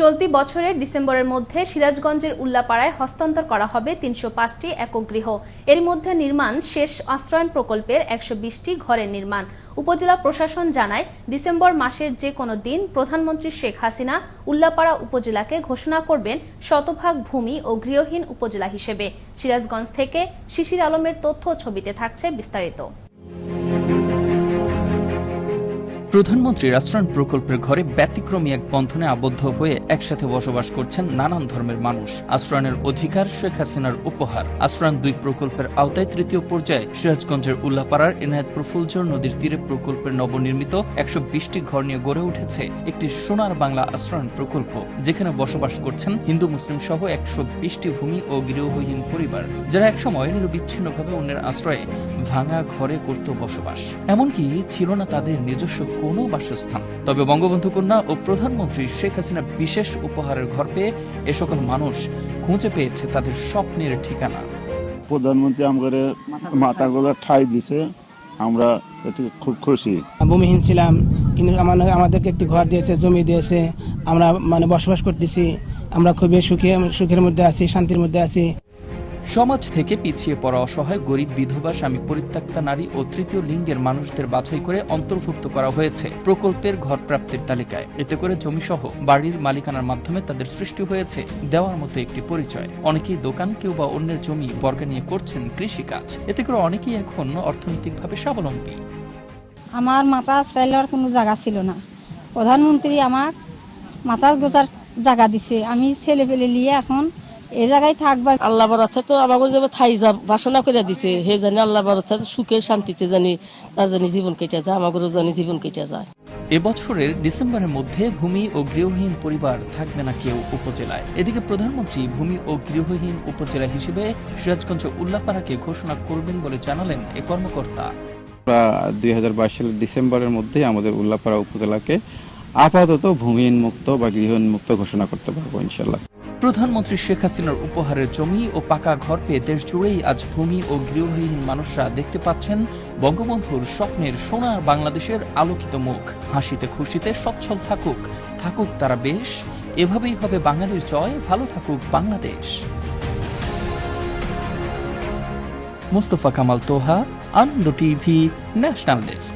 চলতি বছরের ডিসেম্বরের মধ্যে সিরাজগঞ্জের উল্লাপাড়ায় হস্তান্তর করা হবে তিনশো পাঁচটি একক গৃহ এর মধ্যে নির্মাণ শেষ আশ্রয়ন প্রকল্পের একশো বিশটি ঘরের নির্মাণ। উপজেলা প্রশাসন জানায়, ডিসেম্বর মাসের যে কোনো দিন প্রধানমন্ত্রী শেখ হাসিনা উল্লাপাড়া উপজেলাকে ঘোষণা করবেন শতভাগ ভূমি ও গৃহহীন উপজেলা হিসেবে। সিরাজগঞ্জ থেকে শিশির আলমের তথ্য ছবিতে থাকছে বিস্তারিত। প্রধানমন্ত্রীর আশ্রয়ণ প্রকল্পের ঘরে ব্যতিক্রমী এক বন্ধনে আবদ্ধ হয়ে একসাথে বসবাস করছেন নানান ধর্মের মানুষ। আশ্রয়নের অধিকার শেখ হাসিনার উপহার। আশ্রয়ণ দুই প্রকল্পের আওতায় তৃতীয় পর্যায়ে সিরাজগঞ্জের উল্লাপাড়ার এনায়েতপুর ফুলচর নদীর তীরে প্রকল্পের নবনির্মিত একশো বিশটি ঘর নিয়ে গড়ে উঠেছে একটি সোনার বাংলা আশ্রয়ণ প্রকল্প, যেখানে বসবাস করছেন হিন্দু মুসলিম সহ একশো বিশটি ভূমি ও গৃহহীন পরিবার, যারা একসময় নিরবিচ্ছিন্নভাবে অন্যের আশ্রয়ে ভাঙা ঘরে করত বসবাস। এমনকি ছিল না তাদের নিজস্ব কোনো বাসস্থান। তবে বঙ্গবন্ধু কন্যা ও প্রধানমন্ত্রী শেখ হাসিনা বিশেষ উপহারের ঘর পেয়ে এ সকল মানুষ খুঁজে পেয়েছে তাদের স্বপ্নের ঠিকানা। প্রধানমন্ত্রী আমাদের মাথাগুলো ঠাই দিছে আমরা এতে খুব খুশি। ভূমিহীন ছিলাম কিন্তু আমার আমাদেরকে একটি ঘর দিয়েছে জমি দিয়েছে আমরা মানে বসবাস করতেছি আমরা খুবই সুখে সুখের মধ্যে আছি শান্তির মধ্যে আছি। সমাজ থেকে পিছিয়ে পড়া অসহায় গরিব বিধবা স্বামী, পরিত্যক্তা নারী ও তৃতীয় লিঙ্গের মানুষদের বাছাই করে অন্তর্ভুক্ত করা হয়েছে প্রকল্পের ঘর প্রাপ্তির তালিকায়। এতে করে জমিসহ বাড়ির মালিকানার মাধ্যমে তাদের সৃষ্টি হয়েছে দেওয়ার মতো একটি পরিচয়। অনেকেই দোকান কেউ বা অন্যের জমি বর্গা নিয়ে করছেন কৃষিকাজ। এতে করে অনেকেই এখন অর্থনৈতিকভাবে স্বাবলম্বী। আমার মাথা আশ্রাইলের কোনো জায়গা ছিল না। প্রধানমন্ত্রী আমার মাথা গোজার জায়গা দিছে। আমি ছেলে পেলে নিয়ে এখন এ জায়গায় থাকবা। আল্লাহ তো আমাকে যে ঠাই যা বাসনা করে দিছে হে জানি আল্লাহ সুখে শান্তিতে জানি তার জানি জীবন কেটে যায় জানি জীবন কেটে যায়। এবছরের ডিসেম্বরের মধ্যে ভূমি ও গৃহহীন পরিবার থাকবে না কেউ উপজেলায়। এদিকে প্রধানমন্ত্রী ভূমি ও গৃহহীন উপজেলা হিসেবে সিরাজগঞ্জ উল্লাপাড়াকে ঘোষণা করবেন বলে জানালেন এ কর্মকর্তা। দুই সালের ডিসেম্বরের মধ্যে আমাদের উল্লাপাড়া উপজেলাকে আপাতত ভূমিহীন মুক্ত বা গৃহহীন মুক্ত ঘোষণা করতে পারব ইনশাল্লাহ প্রধানমন্ত্রী শেখ হাসিনার উপহারের জমি ও পাকা ঘর পেয়ে দেশ জুড়েই আজ ভূমি ও গৃহহীন মানুষরা দেখতে পাচ্ছেন বঙ্গবন্ধুর স্বপ্নের সোনার বাংলাদেশের আলোকিত মুখ। হাসিতে খুশিতে সচ্ছল থাকুক থাকুক তারা বেশ, এভাবেই হবে বাঙালির জয়, ভালো থাকুক Bangladesh. Mostafa Kamal Toha, Ananda TV, national desk.